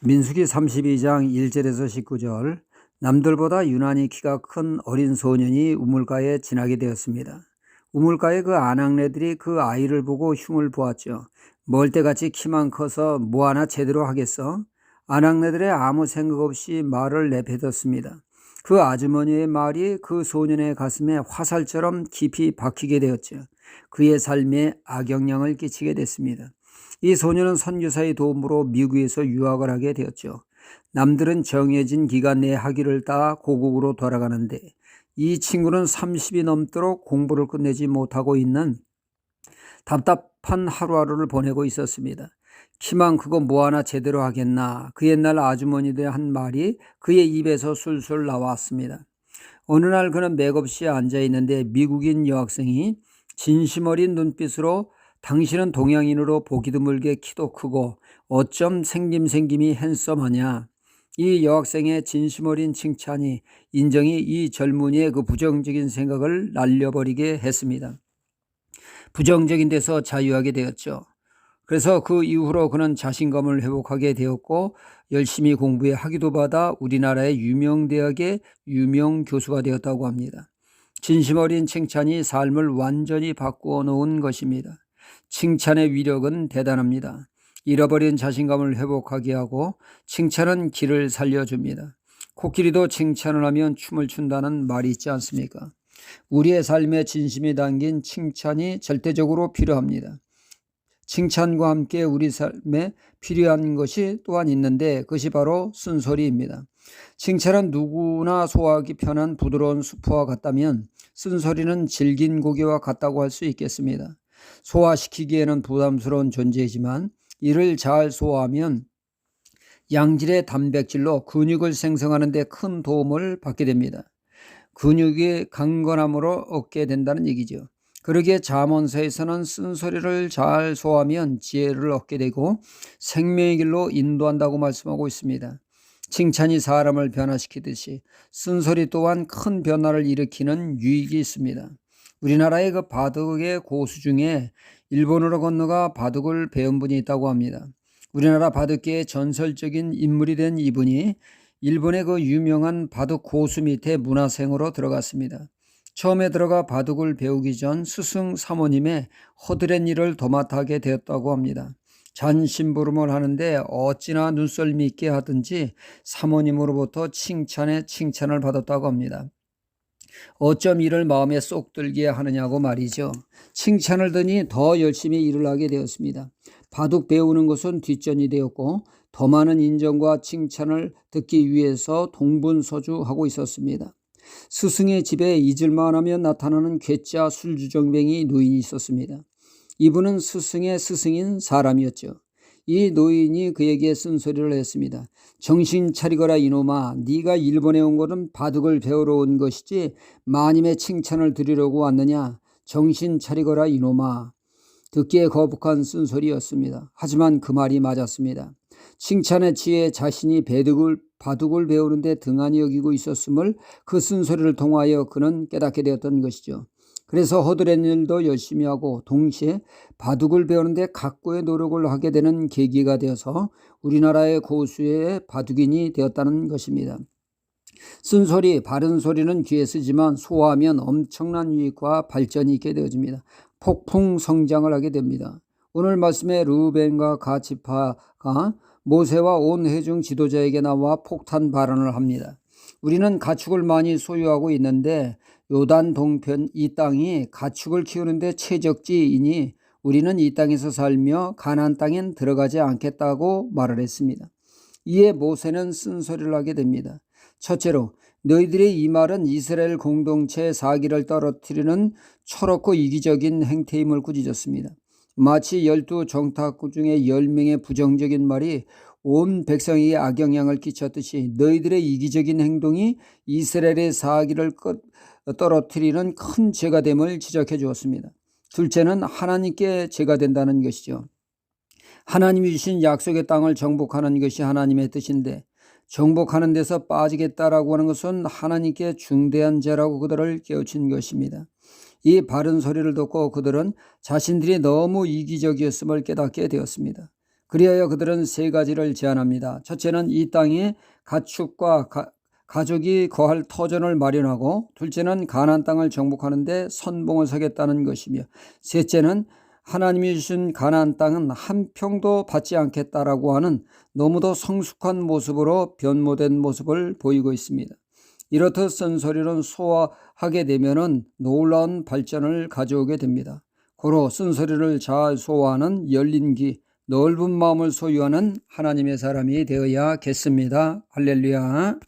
민수기 32장 1절에서 19절 남들보다 유난히 키가 큰 어린 소년이 우물가에 지나게 되었습니다. 우물가에 그 아낙네들이 그 아이를 보고 흉을 보았죠. 멀때같이 키만 커서 뭐 하나 제대로 하겠어? 아낙네들의 아무 생각 없이 말을 내뱉었습니다. 그 아주머니의 말이 그 소년의 가슴에 화살처럼 깊이 박히게 되었죠. 그의 삶에 악영향을 끼치게 됐습니다. 이 소년은 선교사의 도움으로 미국에서 유학을 하게 되었죠. 남들은 정해진 기간 내에 학위를 따 고국으로 돌아가는데 이 친구는 30이 넘도록 공부를 끝내지 못하고 있는 답답한 하루하루를 보내고 있었습니다. 키만 크고 뭐 하나 제대로 하겠나 그 옛날 아주머니들의 한 말이 그의 입에서 술술 나왔습니다. 어느 날 그는 맥없이 앉아 있는데 미국인 여학생이 진심 어린 눈빛으로 당신은 동양인으로 보기 드물게 키도 크고 어쩜 생김생김이 핸섬하냐. 이 여학생의 진심 어린 칭찬이 인정이 이 젊은이의 그 부정적인 생각을 날려버리게 했습니다. 부정적인 데서 자유하게 되었죠. 그래서 그 이후로 그는 자신감을 회복하게 되었고 열심히 공부해 학위도 받아 우리나라의 유명 대학의 유명 교수가 되었다고 합니다. 진심 어린 칭찬이 삶을 완전히 바꾸어 놓은 것입니다. 칭찬의 위력은 대단합니다. 잃어버린 자신감을 회복하게 하고 칭찬은 길을 살려줍니다. 코끼리도 칭찬을 하면 춤을 춘다는 말이 있지 않습니까? 우리의 삶에 진심이 담긴 칭찬이 절대적으로 필요합니다. 칭찬과 함께 우리 삶에 필요한 것이 또한 있는데 그것이 바로 쓴소리입니다. 칭찬은 누구나 소화하기 편한 부드러운 수프와 같다면 쓴소리는 질긴 고기와 같다고 할 수 있겠습니다. 소화시키기에는 부담스러운 존재이지만 이를 잘 소화하면 양질의 단백질로 근육을 생성하는 데 큰 도움을 받게 됩니다. 근육이 강건함으로 얻게 된다는 얘기죠. 그러기에 잠언서에서는 쓴소리를 잘 소화하면 지혜를 얻게 되고 생명의 길로 인도한다고 말씀하고 있습니다. 칭찬이 사람을 변화시키듯이 쓴소리 또한 큰 변화를 일으키는 유익이 있습니다. 우리나라의 그 바둑의 고수 중에 일본으로 건너가 바둑을 배운 분이 있다고 합니다. 우리나라 바둑계의 전설적인 인물이 된 이분이 일본의 그 유명한 바둑 고수 밑에 문화생으로 들어갔습니다. 처음에 들어가 바둑을 배우기 전 스승 사모님의 허드렛 일을 도맡아 하게 되었다고 합니다. 잔심부름을 하는데 어찌나 눈썰미 있게 하든지 사모님으로부터 칭찬에 칭찬을 받았다고 합니다. 어쩜 이를 마음에 쏙 들게 하느냐고 말이죠. 칭찬을 드니 더 열심히 일을 하게 되었습니다. 바둑 배우는 것은 뒷전이 되었고 더 많은 인정과 칭찬을 듣기 위해서 동분서주하고 있었습니다. 스승의 집에 잊을만 하면 나타나는 괴짜 술주정뱅이 노인이 있었습니다. 이분은 스승의 스승인 사람이었죠. 이 노인이 그에게 쓴소리를 했습니다. 정신 차리거라 이놈아 네가 일본에 온 것은 바둑을 배우러 온 것이지 마님의 칭찬을 드리려고 왔느냐 정신 차리거라 이놈아 듣기에 거북한 쓴소리였습니다. 하지만 그 말이 맞았습니다. 칭찬의 지혜 자신이 배둑을 바둑을 배우는데 등한히 여기고 있었음을 그 쓴소리를 통하여 그는 깨닫게 되었던 것이죠. 그래서 허드렛 일도 열심히 하고 동시에 바둑을 배우는데 각고의 노력을 하게 되는 계기가 되어서 우리나라의 고수의 바둑인이 되었다는 것입니다. 쓴소리, 바른 소리는 귀에 쓰지만 소화하면 엄청난 유익과 발전이 있게 되어집니다. 폭풍 성장을 하게 됩니다. 오늘 말씀에 루벤과 가치파가 모세와 온 회중 지도자에게 나와 폭탄 발언을 합니다. 우리는 가축을 많이 소유하고 있는데 요단 동편 이 땅이 가축을 키우는데 최적지이니 우리는 이 땅에서 살며 가나안 땅엔 들어가지 않겠다고 말을 했습니다. 이에 모세는 쓴소리를 하게 됩니다. 첫째로 너희들의 이 말은 이스라엘 공동체 사기를 떨어뜨리는 철없고 이기적인 행태임을 꾸짖었습니다. 마치 열두 정탁구 중에 열 명의 부정적인 말이 온 백성에게 악영향을 끼쳤듯이 너희들의 이기적인 행동이 이스라엘의 사기를 떨어뜨리는 큰 죄가 됨을 지적해 주었습니다. 둘째는 하나님께 죄가 된다는 것이죠. 하나님이 주신 약속의 땅을 정복하는 것이 하나님의 뜻인데 정복하는 데서 빠지겠다라고 하는 것은 하나님께 중대한 죄라고 그들을 깨우친 것입니다. 이 바른 소리를 듣고 그들은 자신들이 너무 이기적이었음을 깨닫게 되었습니다. 그리하여 그들은 세 가지를 제안합니다. 첫째는 이 땅에 가축과 가, 가족이 거할 터전을 마련하고 둘째는 가나안 땅을 정복하는데 선봉을 서겠다는 것이며 셋째는 하나님이 주신 가나안 땅은 한 평도 받지 않겠다라고 하는 너무도 성숙한 모습으로 변모된 모습을 보이고 있습니다. 이렇듯 쓴소리는 소화하게 되면은 놀라운 발전을 가져오게 됩니다. 고로 쓴소리를 잘 소화하는 열린 귀, 넓은 마음을 소유하는 하나님의 사람이 되어야겠습니다. 할렐루야.